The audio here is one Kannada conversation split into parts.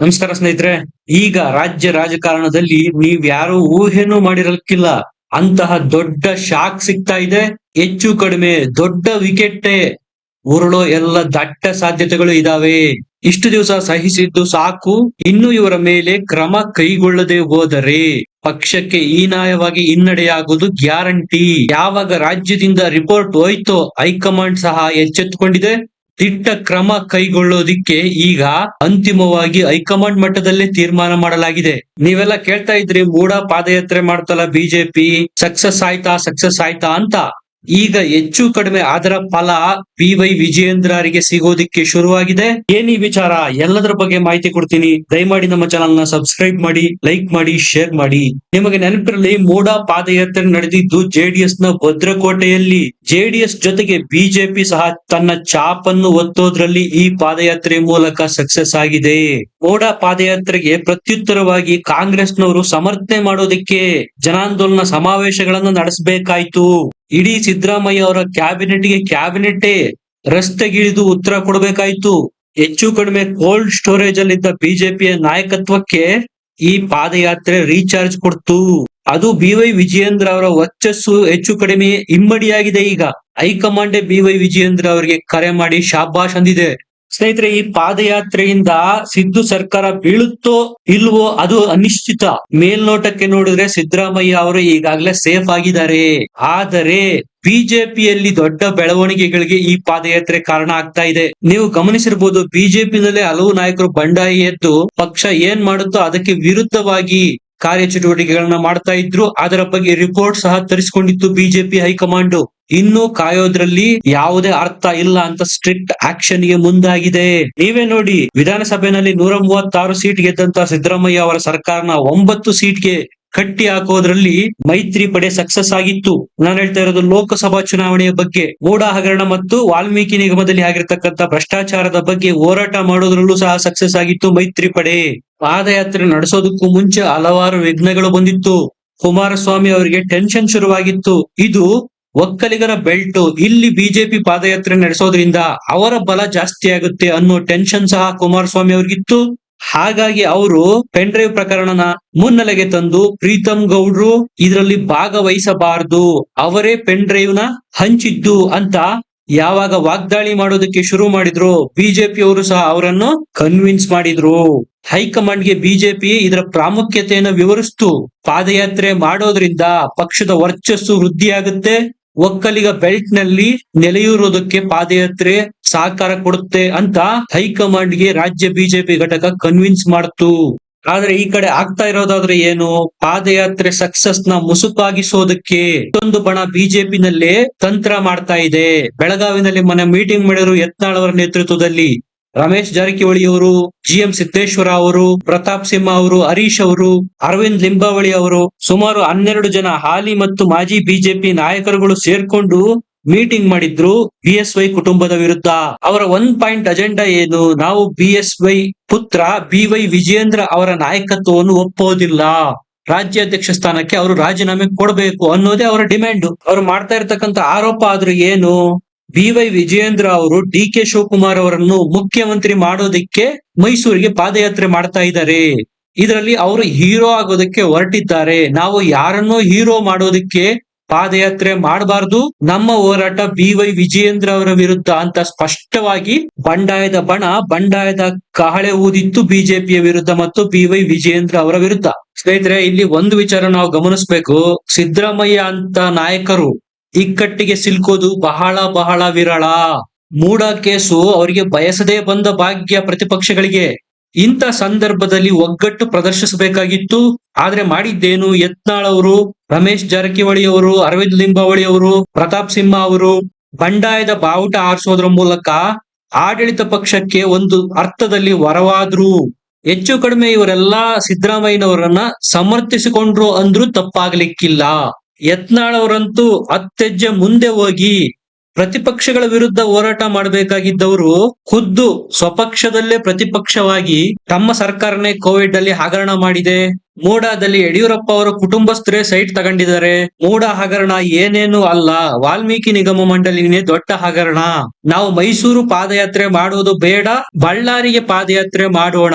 ನಮಸ್ಕಾರ ಸ್ನೇಹಿತರೆ, ಈಗ ರಾಜ್ಯ ರಾಜಕಾರಣದಲ್ಲಿ ನೀವ್ಯಾರು ಊಹೆನೂ ಮಾಡಿರಲಿಕ್ಕಿಲ್ಲ. ಅಂತಹ ದೊಡ್ಡ ಶಾಕ್ ಸಿಗ್ತಾ ಇದೆ, ಹೆಚ್ಚು ಕಡಿಮೆ ದೊಡ್ಡ ವಿಕೆಟ್ ಉರುಳೋ ಎಲ್ಲ ದಟ್ಟ ಸಾಧ್ಯತೆಗಳು ಇದಾವೆ. ಇಷ್ಟು ದಿವಸ ಸಹಿಸಿದ್ದು ಸಾಕು, ಇನ್ನು ಇವರ ಮೇಲೆ ಕ್ರಮ ಕೈಗೊಳ್ಳದೆ ಹೋದರೆ. ಪಕ್ಷಕ್ಕೆ ಹೀನಾಯವಾಗಿ ಹಿನ್ನಡೆಯಾಗುವುದು ಗ್ಯಾರಂಟಿ. ಯಾವಾಗ ರಾಜ್ಯದಿಂದ ರಿಪೋರ್ಟ್ ಹೋಯ್ತೋ, ಹೈಕಮಾಂಡ್ ಸಹ ಎಚ್ಚೆತ್ತುಕೊಂಡಿದೆ. ದಿಟ್ಟ ಕ್ರಮ ಕೈಗೊಳ್ಳೋದಿಕ್ಕೆ ಈಗ ಅಂತಿಮವಾಗಿ ಹೈಕಮಾಂಡ್ ಮಟ್ಟದಲ್ಲೇ ತೀರ್ಮಾನ ಮಾಡಲಾಗಿದೆ. ನೀವೆಲ್ಲ ಕೇಳ್ತಾ ಇದ್ರಿ, ಮೂಡ ಪಾದಯಾತ್ರೆ ಮಾಡ್ತಲ್ಲ ಬಿಜೆಪಿ, ಸಕ್ಸಸ್ ಆಯ್ತಾ ಸಕ್ಸಸ್ ಆಯ್ತಾ ಅಂತ. ಈಗ ಹೆಚ್ಚು ಕಡಿಮೆ ಅದರ ಫಲ ಪಿ ವೈ ವಿಜಯೇಂದ್ರರಿಗೆ ಸಿಗೋದಿಕ್ಕೆ ಶುರುವಾಗಿದೆ. ಏನಿ ವಿಚಾರ? ಎಲ್ಲದರ ಬಗ್ಗೆ ಮಾಹಿತಿ ಕೊಡ್ತೀನಿ. ದಯಮಾಡಿ ನಮ್ಮ ಚಾನಲ್ನ ಸಬ್ಸ್ಕ್ರೈಬ್ ಮಾಡಿ ಲೈಕ್ ಮಾಡಿ ಶೇರ್ ಮಾಡಿ. ನಿಮಗೆ ನೆನಪಿರಲಿ, ಮೂಡ ಪಾದಯಾತ್ರೆ ನಡೆದಿದ್ದು ಜೆಡಿಎಸ್ನ ಭದ್ರಕೋಟೆಯಲ್ಲಿ. ಜೆಡಿಎಸ್ ಜೊತೆಗೆ ಬಿಜೆಪಿ ಸಹ ತನ್ನ ಚಾಪನ್ನು ಒತ್ತೋದ್ರಲ್ಲಿ ಈ ಪಾದಯಾತ್ರೆ ಮೂಲಕ ಸಕ್ಸಸ್ ಆಗಿದೆ. ಮೋಡ ಪಾದಯಾತ್ರೆಗೆ ಪ್ರತ್ಯುತ್ತರವಾಗಿ ಕಾಂಗ್ರೆಸ್ನವರು ಸಮರ್ಥನೆ ಮಾಡೋದಕ್ಕೆ ಜನಾಂದೋಲನ ಸಮಾವೇಶಗಳನ್ನು ನಡೆಸಬೇಕಾಯ್ತು. ಇಡೀ ಸಿದ್ದರಾಮಯ್ಯ ಅವರ ಕ್ಯಾಬಿನೆಟ್ಗೆ ಕ್ಯಾಬಿನೆಟ್ಟೇ ರಸ್ತೆಗಿಳಿದು ಉತ್ತರ ಕೊಡಬೇಕಾಯ್ತು. ಹೆಚ್ಚು ಕಡಿಮೆ ಕೋಲ್ಡ್ ಸ್ಟೋರೇಜ್ ಅಲ್ಲಿದ್ದ ಬಿಜೆಪಿಯ ನಾಯಕತ್ವಕ್ಕೆ ಈ ಪಾದಯಾತ್ರೆ ರೀಚಾರ್ಜ್ ಕೊಡ್ತು. ಅದು ಬಿ ವೈ ವಿಜಯೇಂದ್ರ ಅವರ ವರ್ಚಸ್ಸು ಹೆಚ್ಚು ಕಡಿಮೆ ಇಮ್ಮಡಿಯಾಗಿದೆ ಈಗ. ಹೈಕಮಾಂಡೇ ಬಿ ವೈ ವಿಜಯೇಂದ್ರ ಅವರಿಗೆ ಕರೆ ಮಾಡಿ ಶಾಬಾಷ್ ಅಂದಿದೆ. ಸ್ನೇಹಿತರೆ, ಈ ಪಾದಯಾತ್ರೆಯಿಂದ ಸಿದ್ದು ಸರ್ಕಾರ ಬೀಳುತ್ತೋ ಇಲ್ವೋ ಅದು ಅನಿಶ್ಚಿತ. ಮೇಲ್ನೋಟಕ್ಕೆ ನೋಡಿದ್ರೆ ಸಿದ್ದರಾಮಯ್ಯ ಅವರು ಈಗಾಗಲೇ ಸೇಫ್ ಆಗಿದ್ದಾರೆ. ಆದರೆ ಬಿಜೆಪಿಯಲ್ಲಿ ದೊಡ್ಡ ಬೆಳವಣಿಗೆಗಳಿಗೆ ಈ ಪಾದಯಾತ್ರೆ ಕಾರಣ ಆಗ್ತಾ ಇದೆ. ನೀವು ಗಮನಿಸಿರ್ಬೋದು, ಬಿಜೆಪಿನಲ್ಲಿ ಹಲವು ನಾಯಕರು ಬಂಡಾಯ ಎದ್ದು ಪಕ್ಷ ಏನ್ ಮಾಡುತ್ತೋ ಅದಕ್ಕೆ ವಿರುದ್ಧವಾಗಿ ಕಾರ್ಯಚಟುವಟಿಕೆಗಳನ್ನ ಮಾಡ್ತಾ ಇದ್ರು. ಅದರ ಬಗ್ಗೆ ರಿಪೋರ್ಟ್ ಸಹ ತರಿಸಿಕೊಂಡಿತ್ತು ಬಿಜೆಪಿ ಹೈಕಮಾಂಡ್. ಇನ್ನು ಕಾಯೋದ್ರಲ್ಲಿ ಯಾವುದೇ ಅರ್ಥ ಇಲ್ಲ ಅಂತ ಸ್ಟ್ರಿಕ್ಟ್ ಆಕ್ಷನ್ಗೆ ಮುಂದಾಗಿದೆ. ನೀವೇ ನೋಡಿ ವಿಧಾನಸಭೆಯಲ್ಲಿ ನೂರ ಮೂವತ್ತಾರು ಸೀಟ್ ಗೆದ್ದಂತ ಸಿದ್ದರಾಮಯ್ಯ ಅವರ ಸರ್ಕಾರನ ಒಂಬತ್ತು ಸೀಟ್ಗೆ ಕಟ್ಟಿ ಹಾಕೋದ್ರಲ್ಲಿ ಮೈತ್ರಿ ಪಡೆ ಸಕ್ಸಸ್ ಆಗಿತ್ತು. ನಾನು ಹೇಳ್ತಾ ಇರೋದು ಲೋಕಸಭಾ ಚುನಾವಣೆಯ ಬಗ್ಗೆ ಮೂಡ ಹಗರಣ ಮತ್ತು ವಾಲ್ಮೀಕಿ ನಿಗಮದಲ್ಲಿ ಆಗಿರ್ತಕ್ಕಂಥ ಭ್ರಷ್ಟಾಚಾರದ ಬಗ್ಗೆ ಹೋರಾಟ ಮಾಡೋದ್ರಲ್ಲೂ ಸಹ ಸಕ್ಸಸ್ ಆಗಿತ್ತು ಮೈತ್ರಿ ಪಡೆ. ಪಾದಯಾತ್ರೆ ನಡೆಸೋದಕ್ಕೂ ಮುಂಚೆ ಹಲವಾರು ವಿಘ್ನಗಳು ಬಂದಿತ್ತು. ಕುಮಾರಸ್ವಾಮಿ ಅವರಿಗೆ ಟೆನ್ಷನ್ ಶುರುವಾಗಿತ್ತು. ಇದು ಒಕ್ಕಲಿಗರ ಬೆಲ್ಟ್. ಇಲ್ಲಿ ಬಿಜೆಪಿ ಪಾದಯಾತ್ರೆ ನಡೆಸೋದ್ರಿಂದ ಅವರ ಬಲ ಜಾಸ್ತಿ ಆಗುತ್ತೆ ಅನ್ನೋ ಟೆನ್ಷನ್ ಸಹ ಕುಮಾರಸ್ವಾಮಿ ಅವ್ರಿಗಿತ್ತು. ಹಾಗಾಗಿ ಅವರು ಪೆನ್ ಡ್ರೈವ್ ಪ್ರಕರಣನ ಮುನ್ನೆಲೆಗೆ ತಂದು ಪ್ರೀತಮ್ ಗೌಡ್ರು ಇದರಲ್ಲಿ ಭಾಗವಹಿಸಬಾರದು, ಅವರೇ ಪೆನ್ ಡ್ರೈವ್ನ ಹಂಚಿದ್ದು ಅಂತ ಯಾವಾಗ ವಾಗ್ದಾಳಿ ಮಾಡೋದಕ್ಕೆ ಶುರು ಮಾಡಿದ್ರು, ಬಿಜೆಪಿ ಅವರು ಸಹ ಅವರನ್ನು ಕನ್ವಿನ್ಸ್ ಮಾಡಿದ್ರು. ಹೈಕಮಾಂಡ್ಗೆ ಬಿಜೆಪಿ ಇದರ ಪ್ರಾಮುಖ್ಯತೆಯನ್ನು ವಿವರಿಸ್ತು. ಪಾದಯಾತ್ರೆ ಮಾಡೋದ್ರಿಂದ ಪಕ್ಷದ ವರ್ಚಸ್ಸು ವೃದ್ಧಿಯಾಗುತ್ತೆ ಒಕ್ಕಲಿಗ ಬೆಲ್ಟ್ನಲ್ಲಿ ನೆಲೆಯೂರೋದಕ್ಕೆ ಪಾದಯಾತ್ರೆ ಸಹಕಾರ ಕೊಡುತ್ತೆ ಅಂತ ಹೈಕಮಾಂಡ್ಗೆ ರಾಜ್ಯ ಬಿಜೆಪಿ ಘಟಕ ಕನ್ವಿನ್ಸ್ ಮಾಡ್ತು. ಆದ್ರೆ ಈ ಕಡೆ ಆಗ್ತಾ ಇರೋದಾದ್ರೆ ಏನು? ಪಾದಯಾತ್ರೆ ಸಕ್ಸಸ್ನ ಮುಸುಕಾಗಿಸೋದಕ್ಕೆ ಮತ್ತೊಂದು ಬಣ ಬಿಜೆಪಿನಲ್ಲೇ ತಂತ್ರ ಮಾಡ್ತಾ ಇದೆ. ಬೆಳಗಾವಿನಲ್ಲಿ ಮನೆ ಮೀಟಿಂಗ್ ಮಾಡಿದ್ರು ಯತ್ನಾಳ್ ಅವರ ನೇತೃತ್ವದಲ್ಲಿ ರಮೇಶ್ ಜಾರಕಿಹೊಳಿ ಅವರು ಜಿ ಎಂ ಸಿದ್ದೇಶ್ವರ ಅವರು, ಪ್ರತಾಪ್ ಸಿಂಹ ಅವರು, ಹರೀಶ್ ಅವರು, ಅರವಿಂದ್ ಲಿಂಬಾವಳಿ ಅವರು ಸುಮಾರು ಹನ್ನೆರಡು ಜನ ಹಾಲಿ ಮತ್ತು ಮಾಜಿ ಬಿಜೆಪಿ ನಾಯಕರುಗಳು ಸೇರ್ಕೊಂಡು ಮೀಟಿಂಗ್ ಮಾಡಿದ್ರು ಬಿ ವೈ ಕುಟುಂಬದ ವಿರುದ್ಧ. ಅವರ ಒನ್ ಪಾಯಿಂಟ್ ಅಜೆಂಡಾ ಏನು? ನಾವು ಬಿ ಎಸ್ ವೈ ಪುತ್ರ ಬಿ ವೈ ಅವರ ನಾಯಕತ್ವವನ್ನು ಒಪ್ಪೋದಿಲ್ಲ. ರಾಜ್ಯಾಧ್ಯಕ್ಷ ಸ್ಥಾನಕ್ಕೆ ಅವರು ರಾಜೀನಾಮೆ ಕೊಡಬೇಕು ಅನ್ನೋದೇ ಅವರ ಡಿಮ್ಯಾಂಡ್ ಅವ್ರು ಮಾಡ್ತಾ ಇರ್ತಕ್ಕಂತ ಆರೋಪ ಆದ್ರೂ ಏನು? ಬಿ ವೈ ವಿಜಯೇಂದ್ರ ಅವರು ಡಿ ಕೆ ಶಿವಕುಮಾರ್ ಅವರನ್ನು ಮುಖ್ಯಮಂತ್ರಿ ಮಾಡೋದಕ್ಕೆ ಮೈಸೂರಿಗೆ ಪಾದಯಾತ್ರೆ ಮಾಡ್ತಾ ಇದ್ದಾರೆ. ಇದರಲ್ಲಿ ಅವರು ಹೀರೋ ಆಗೋದಕ್ಕೆ ಹೊರಟಿದ್ದಾರೆ. ನಾವು ಯಾರನ್ನೋ ಹೀರೋ ಮಾಡೋದಕ್ಕೆ ಪಾದಯಾತ್ರೆ ಮಾಡಬಾರ್ದು. ನಮ್ಮ ಹೋರಾಟ ಬಿ ವೈ ವಿಜಯೇಂದ್ರ ಅವರ ವಿರುದ್ಧ ಅಂತ ಸ್ಪಷ್ಟವಾಗಿ ಬಂಡಾಯದ ಬಣ, ಬಂಡಾಯದ ಕಹಳೆ ಊದಿತ್ತು ಬಿಜೆಪಿಯ ವಿರುದ್ಧ ಮತ್ತು ಬಿ ವೈ ವಿಜಯೇಂದ್ರ ಅವರ ವಿರುದ್ಧ. ಸ್ನೇಹಿತರೆ, ಇಲ್ಲಿ ಒಂದು ವಿಚಾರ ನಾವು ಗಮನಿಸಬೇಕು. ಸಿದ್ದರಾಮಯ್ಯ ಅಂತ ನಾಯಕರು ಇಕ್ಕಟ್ಟಿಗೆ ಸಿಲ್ಕೋದು ಬಹಳ ಬಹಳ ವಿರಳ. ಮೂಡ ಕೇಸು ಅವರಿಗೆ ಬಯಸದೇ ಬಂದ ಭಾಗ್ಯ ಪ್ರತಿಪಕ್ಷಗಳಿಗೆ. ಇಂಥ ಸಂದರ್ಭದಲ್ಲಿ ಒಗ್ಗಟ್ಟು ಪ್ರದರ್ಶಿಸಬೇಕಾಗಿತ್ತು. ಆದ್ರೆ ಮಾಡಿದ್ದೇನು ಯತ್ನಾಳ್ ಅವರು, ರಮೇಶ್ ಜಾರಕಿಹೊಳಿ ಅವರು, ಅರವಿಂದ್ ಲಿಂಬಾವಳಿ ಅವರು, ಪ್ರತಾಪ್ ಸಿಂಹ ಅವರು. ಬಂಡಾಯದ ಬಾವುಟ ಆರಿಸೋದ್ರ ಮೂಲಕ ಆಡಳಿತ ಪಕ್ಷಕ್ಕೆ ಒಂದು ಅರ್ಥದಲ್ಲಿ ವರವಾದ್ರು. ಹೆಚ್ಚು ಕಡಿಮೆ ಇವರೆಲ್ಲಾ ಸಿದ್ದರಾಮಯ್ಯನವರನ್ನ ಸಮರ್ಥಿಸಿಕೊಂಡ್ರು ಅಂದ್ರೂ ತಪ್ಪಾಗ್ಲಿಕ್ಕಿಲ್ಲ. ಯತ್ನಾಳ್ ಅವರಂತೂ ಮುಂದೆ ಹೋಗಿ ಪ್ರತಿಪಕ್ಷಗಳ ವಿರುದ್ಧ ಹೋರಾಟ ಮಾಡಬೇಕಾಗಿದ್ದವರು ಖುದ್ದು ಸ್ವಪಕ್ಷದಲ್ಲೇ ಪ್ರತಿಪಕ್ಷವಾಗಿ ತಮ್ಮ ಸರ್ಕಾರನೇ ಕೋವಿಡ್ ಅಲ್ಲಿ ಹಗರಣ ಮಾಡಿದೆ. ಮೂಡಾದಲ್ಲಿ ಯಡಿಯೂರಪ್ಪ ಅವರ ಕುಟುಂಬಸ್ಥರೇ ಸೈಟ್ ತಗೊಂಡಿದ್ದಾರೆ. ಮೂಡ ಹಗರಣ ಏನೇನು ಅಲ್ಲ. ವಾಲ್ಮೀಕಿ ನಿಗಮ ಮಂಡಳಿನೇ ದೊಡ್ಡ ಹಗರಣ. ನಾವು ಮೈಸೂರು ಪಾದಯಾತ್ರೆ ಮಾಡುವುದು ಬೇಡ. ಬಳ್ಳಾರಿಗೆ ಪಾದಯಾತ್ರೆ ಮಾಡೋಣ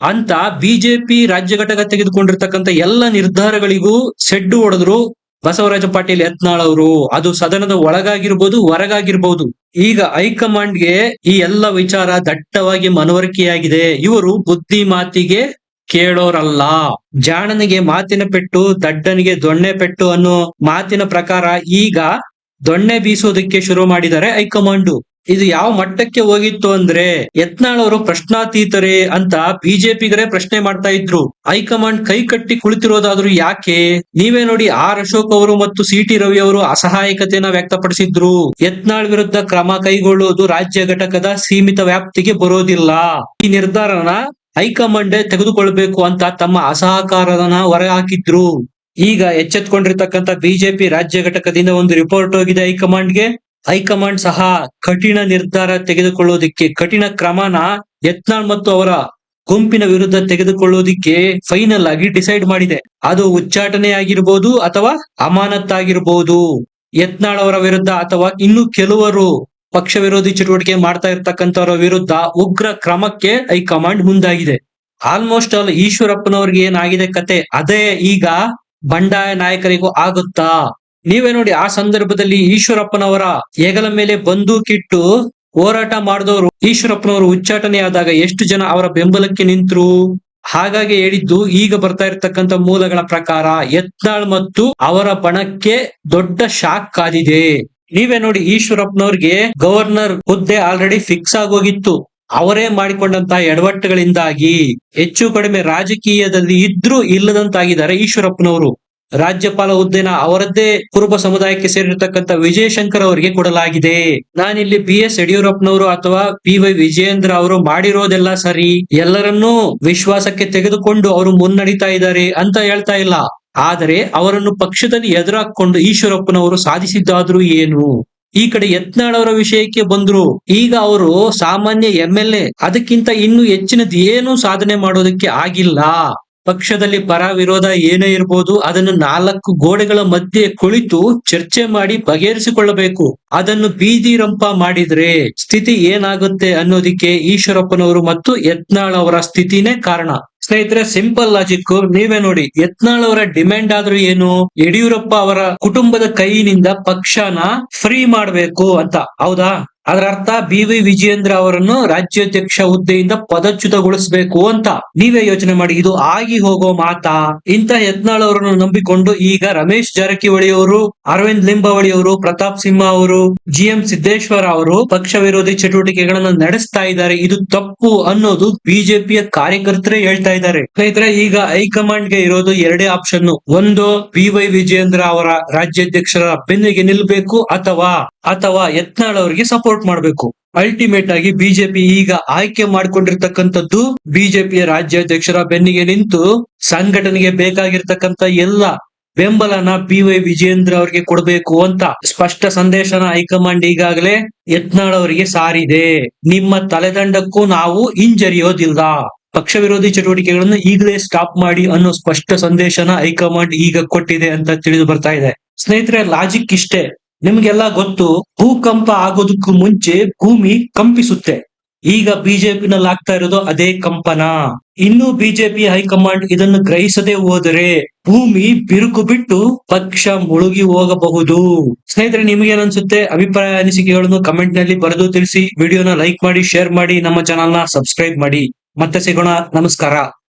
ಅಂತ ಬಿಜೆಪಿ ರಾಜ್ಯ ಘಟಕ ತೆಗೆದುಕೊಂಡಿರ್ತಕ್ಕಂಥ ಎಲ್ಲ ನಿರ್ಧಾರಗಳಿಗೂ ಸೆಡ್ಡು ಹೊಡೆದ್ರು ಬಸವರಾಜ ಪಾಟೀಲ್ ಯತ್ನಾಳ್ ಅವರು, ಅದು ಸದನದ ಒಳಗಾಗಿರ್ಬೋದು, ಹೊರಗಾಗಿರ್ಬೋದು. ಈಗ ಹೈಕಮಾಂಡ್ಗೆ ಈ ಎಲ್ಲ ವಿಚಾರ ದಟ್ಟವಾಗಿ ಮನವರಿಕೆಯಾಗಿದೆ. ಇವರು ಬುದ್ಧಿ ಮಾತಿಗೆ ಕೇಳೋರಲ್ಲ. ಜಾಣನಿಗೆ ಮಾತಿನ ಪೆಟ್ಟು, ದಡ್ಡನಿಗೆ ದೊಣ್ಣೆ ಪೆಟ್ಟು ಅನ್ನೋ ಮಾತಿನ ಪ್ರಕಾರ ಈಗ ದೊಣ್ಣೆ ಬೀಸೋದಕ್ಕೆ ಶುರು ಮಾಡಿದ್ದಾರೆ ಹೈಕಮಾಂಡ್. ಇದು ಯಾವ ಮಟ್ಟಕ್ಕೆ ಹೋಗಿತ್ತು ಅಂದ್ರೆ ಯತ್ನಾಳ್ ಅವರು ಪ್ರಶ್ನಾತೀತರೇ ಅಂತ ಬಿಜೆಪಿಗರೇ ಪ್ರಶ್ನೆ ಮಾಡ್ತಾ ಇದ್ರು. ಹೈಕಮಾಂಡ್ ಕೈ ಕಟ್ಟಿ ಕುಳಿತಿರೋದಾದ್ರೂ ಯಾಕೆ? ನೀವೇ ನೋಡಿ ಆರ್ ಅಶೋಕ್ ಅವರು ಮತ್ತು ಸಿ ಟಿ ರವಿ ಅವರು ಅಸಹಾಯಕತೆಯನ್ನ ವ್ಯಕ್ತಪಡಿಸಿದ್ರು. ಯತ್ನಾಳ್ ವಿರುದ್ಧ ಕ್ರಮ ಕೈಗೊಳ್ಳುವುದು ರಾಜ್ಯ ಘಟಕದ ಸೀಮಿತ ವ್ಯಾಪ್ತಿಗೆ ಬರೋದಿಲ್ಲ. ಈ ನಿರ್ಧಾರನ ಹೈಕಮಾಂಡ್ ತೆಗೆದುಕೊಳ್ಬೇಕು ಅಂತ ತಮ್ಮ ಅಸಹಕಾರನ ಹೊರಹಾಕಿದ್ರು ಈಗ ಎಚ್ಚೆತ್ಕೊಂಡಿರ್ತಕ್ಕಂಥ ಬಿಜೆಪಿ ರಾಜ್ಯ ಘಟಕದಿಂದ ಒಂದು ರಿಪೋರ್ಟ್ ಹೋಗಿದೆ ಹೈಕಮಾಂಡ್ಗೆ. ಹೈಕಮಾಂಡ್ ಸಹ ಕಠಿಣ ನಿರ್ಧಾರ ತೆಗೆದುಕೊಳ್ಳೋದಿಕ್ಕೆ, ಕಠಿಣ ಕ್ರಮನ ಯತ್ನಾಳ್ ಮತ್ತು ಅವರ ಗುಂಪಿನ ವಿರುದ್ಧ ತೆಗೆದುಕೊಳ್ಳೋದಿಕ್ಕೆ ಫೈನಲ್ ಆಗಿ ಡಿಸೈಡ್ ಮಾಡಿದೆ. ಅದು ಉಚ್ಚಾಟನೆ ಆಗಿರ್ಬೋದು ಅಥವಾ ಅಮಾನತ್ತಾಗಿರ್ಬೋದು. ಯತ್ನಾಳ್ ಅವರ ವಿರುದ್ಧ ಅಥವಾ ಇನ್ನು ಕೆಲವರು ಪಕ್ಷ ವಿರೋಧಿ ಚಟುವಟಿಕೆ ಮಾಡ್ತಾ ಇರ್ತಕ್ಕಂಥವರ ವಿರುದ್ಧ ಉಗ್ರ ಕ್ರಮಕ್ಕೆ ಹೈಕಮಾಂಡ್ ಮುಂದಾಗಿದೆ. ಆಲ್ಮೋಸ್ಟ್ ಆಲ್ ಈಶ್ವರಪ್ಪನವ್ರಿಗೆ ಏನಾಗಿದೆ ಕತೆ? ಅದೇ ಈಗ ಬಂಡಾಯ ನಾಯಕರಿಗೂ ಆಗುತ್ತಾ? ನೀವೇ ನೋಡಿ ಆ ಸಂದರ್ಭದಲ್ಲಿ ಈಶ್ವರಪ್ಪನವರ ಹೆಗಲ ಮೇಲೆ ಬಂದೂಕಿಟ್ಟು ಹೋರಾಟ ಮಾಡಿದವರು ಈಶ್ವರಪ್ಪನವರು ಉಚ್ಚಾಟನೆ ಆದಾಗ ಎಷ್ಟು ಜನ ಅವರ ಬೆಂಬಲಕ್ಕೆ ನಿಂತರು? ಹಾಗಾಗಿ ಹೇಳಿದ್ದು ಈಗ ಬರ್ತಾ ಇರತಕ್ಕಂತ ಮೂಲಗಳ ಪ್ರಕಾರ ಯತ್ನಾಳ್ ಮತ್ತು ಅವರ ಬಣಕ್ಕೆ ದೊಡ್ಡ ಶಾಕ್ ಕಾದಿದೆ. ನೀವೇ ನೋಡಿ ಈಶ್ವರಪ್ಪನವ್ರಿಗೆ ಗವರ್ನರ್ ಹುದ್ದೆ ಆಲ್ರೆಡಿ ಫಿಕ್ಸ್ ಆಗೋಗಿತ್ತು. ಅವರೇ ಮಾಡಿಕೊಂಡಂತಹ ಎಡವಟ್ಟುಗಳಿಂದಾಗಿ ಹೆಚ್ಚು ಕಡಿಮೆ ರಾಜಕೀಯದಲ್ಲಿ ಇದ್ರೂ ಇಲ್ಲದಂತಾಗಿದ್ದಾರೆ ಈಶ್ವರಪ್ಪನವರು. ರಾಜ್ಯಪಾಲ ಹುದ್ದೆನ ಅವರದ್ದೇ ಕುರುಬ ಸಮುದಾಯಕ್ಕೆ ಸೇರಿರತಕ್ಕಂತ ವಿಜಯಶಂಕರ್ ಅವರಿಗೆ ಕೊಡಲಾಗಿದೆ. ನಾನಿಲ್ಲಿ ಬಿ ಎಸ್ ಯಡಿಯೂರಪ್ಪನವರು ಅಥವಾ ಪಿ ವೈ ವಿಜಯೇಂದ್ರ ಅವರು ಮಾಡಿರೋದೆಲ್ಲ ಸರಿ, ಎಲ್ಲರನ್ನೂ ವಿಶ್ವಾಸಕ್ಕೆ ತೆಗೆದುಕೊಂಡು ಅವರು ಮುನ್ನಡೀತಾ ಇದ್ದಾರೆ ಅಂತ ಹೇಳ್ತಾ ಇಲ್ಲ. ಆದರೆ ಅವರನ್ನು ಪಕ್ಷದಲ್ಲಿ ಎದುರಾಕೊಂಡು ಈಶ್ವರಪ್ಪನವರು ಸಾಧಿಸಿದ್ದಾದ್ರೂ ಏನು? ಈ ಕಡೆ ಯತ್ನಾಳ್ ಅವರ ವಿಷಯಕ್ಕೆ ಬಂದ್ರು. ಈಗ ಅವರು ಸಾಮಾನ್ಯ ಎಂ ಎ, ಅದಕ್ಕಿಂತ ಇನ್ನು ಹೆಚ್ಚಿನದು ಏನು ಸಾಧನೆ ಮಾಡೋದಕ್ಕೆ ಆಗಿಲ್ಲ. ಪಕ್ಷದಲ್ಲಿ ಪರ ವಿರೋಧ ಏನೇ ಇರಬಹುದು ಅದನ್ನು ನಾಲ್ಕು ಗೋಡೆಗಳ ಮಧ್ಯೆ ಕುಳಿತು ಚರ್ಚೆ ಮಾಡಿ ಬಗೆಹರಿಸಿಕೊಳ್ಳಬೇಕು. ಅದನ್ನು ಬೀದಿ ರಂಪ ಮಾಡಿದ್ರೆ ಸ್ಥಿತಿ ಏನಾಗುತ್ತೆ ಅನ್ನೋದಿಕ್ಕೆ ಈಶ್ವರಪ್ಪನವರು ಮತ್ತು ಯತ್ನಾಳ್ ಅವರ ಸ್ಥಿತಿನೇ ಕಾರಣ. ಸ್ನೇಹಿತರೆ, ಸಿಂಪಲ್ ಲಾಜಿಕ್, ನೀವೇ ನೋಡಿ, ಯತ್ನಾಳ್ ಅವರ ಡಿಮ್ಯಾಂಡ್ ಆದ್ರೂ ಏನು? ಯಡಿಯೂರಪ್ಪ ಅವರ ಕುಟುಂಬದ ಕೈಯಿಂದ ಪಕ್ಷನ ಫ್ರೀ ಮಾಡ್ಬೇಕು ಅಂತ. ಹೌದಾ? ಅದರ ಅರ್ಥ ಬಿ ವಿ ವಿಜಯೇಂದ್ರ ಅವರನ್ನು ರಾಜ್ಯಾಧ್ಯಕ್ಷ ಹುದ್ದೆಯಿಂದ ಪದಚ್ಯುತಗೊಳಿಸಬೇಕು ಅಂತ. ನೀವೇ ಯೋಚನೆ ಮಾಡಿ, ಇದು ಆಗಿ ಹೋಗೋ ಮಾತಾ? ಇಂಥ ಯತ್ನಾಳ್ ಅವರನ್ನು ನಂಬಿಕೊಂಡು ಈಗ ರಮೇಶ್ ಜಾರಕಿಹೊಳಿ ಅವರು, ಅರವಿಂದ್ ಲಿಂಬಾವಳಿ ಅವರು, ಪ್ರತಾಪ್ ಸಿಂಹ ಅವರು ಜಿ ಎಂ ಸಿದ್ದೇಶ್ವರ ಅವರು ಪಕ್ಷ ವಿರೋಧಿ ಚಟುವಟಿಕೆಗಳನ್ನ ನಡೆಸ್ತಾ ಇದ್ದಾರೆ. ಇದು ತಪ್ಪು ಅನ್ನೋದು ಬಿಜೆಪಿಯ ಕಾರ್ಯಕರ್ತರೇ ಹೇಳ್ತಾ ಇದ್ದಾರೆ. ಸ್ನೇಹಿತರೆ, ಈಗ ಹೈಕಮಾಂಡ್ಗೆ ಇರೋದು ಎರಡೇ ಆಪ್ಷನ್. ಒಂದು, ಬಿ ವೈ ವಿಜಯೇಂದ್ರ ಅವರ ರಾಜ್ಯಾಧ್ಯಕ್ಷರ ಬೆನ್ನಿಗೆ ನಿಲ್ಬೇಕು ಅಥವಾ ಅಥವಾ ಯತ್ನಾಳ್ ಅವರಿಗೆ ಸಪೋರ್ಟ್ ಮಾಡಬೇಕು. ಅಲ್ಟಿಮೇಟ್ ಆಗಿ ಬಿಜೆಪಿ ಈಗ ಆಯ್ಕೆ ಮಾಡಿಕೊಂಡಿರ್ತಕ್ಕಂಥದ್ದು ಬಿಜೆಪಿಯ ರಾಜ್ಯಾಧ್ಯಕ್ಷರ ಬೆನ್ನಿಗೆ ನಿಂತು ಸಂಘಟನೆಗೆ ಬೇಕಾಗಿರ್ತಕ್ಕಂತ ಎಲ್ಲ ಬೆಂಬಲನ ಪಿ ವೈ ವಿಜೇಂದ್ರ ಅವರಿಗೆ ಕೊಡಬೇಕು ಅಂತ ಸ್ಪಷ್ಟ ಸಂದೇಶನ ಹೈಕಮಾಂಡ್ ಈಗಾಗಲೇ ಯತ್ನಾಳ್ ಅವರಿಗೆ ಸಾರಿದೆ. ನಿಮ್ಮ ತಲೆದಂಡಕ್ಕೂ ನಾವು ಹಿಂಜರಿಯೋದಿಲ್ಲ. ಪಕ್ಷ ವಿರೋಧಿ ಚಟುವಟಿಕೆಗಳನ್ನು ಈಗಲೇ ಸ್ಟಾಪ್ ಮಾಡಿ ಅನ್ನೋ ಸ್ಪಷ್ಟ ಸಂದೇಶನ ಹೈಕಮಾಂಡ್ ಈಗ ಕೊಟ್ಟಿದೆ ಅಂತ ತಿಳಿದು ಬರ್ತಾ ಇದೆ. ಸ್ನೇಹಿತರೆ ಲಾಜಿಕ್ ಇಷ್ಟೇ. ನಿಮ್ಗೆಲ್ಲ ಗೊತ್ತು, ಭೂಕಂಪ ಆಗೋದಕ್ಕೂ ಮುಂಚೆ ಭೂಮಿ ಕಂಪಿಸುತ್ತೆ. ಈಗ ಬಿಜೆಪಿನಲ್ಲಿ ಆಗ್ತಾ ಇರೋದು ಅದೇ ಕಂಪನ. ಇನ್ನು ಬಿಜೆಪಿ ಹೈಕಮಾಂಡ್ ಇದನ್ನು ಗ್ರಹಿಸದೆ ಹೋದರೆ ಭೂಮಿ ಬಿರುಕು ಬಿಟ್ಟು ಪಕ್ಷ ಮುಳುಗಿ ಹೋಗಬಹುದು. ಸ್ನೇಹಿತರೆ, ನಿಮಗೆ ಅನ್ಸುತ್ತೆ ಅಭಿಪ್ರಾಯ, ಅನಿಸಿಕೆಗಳನ್ನು ಕಮೆಂಟ್ನಲ್ಲಿ ಬರೆದು ತಿಳಿಸಿ. ವಿಡಿಯೋನ ಲೈಕ್ ಮಾಡಿ, ಶೇರ್ ಮಾಡಿ. ನಮ್ಮ ಚಾನಲ್ನ ಸಬ್ಸ್ಕ್ರೈಬ್ ಮಾಡಿ. ಮತ್ತೆ ಸಿಗೋಣ. ನಮಸ್ಕಾರ.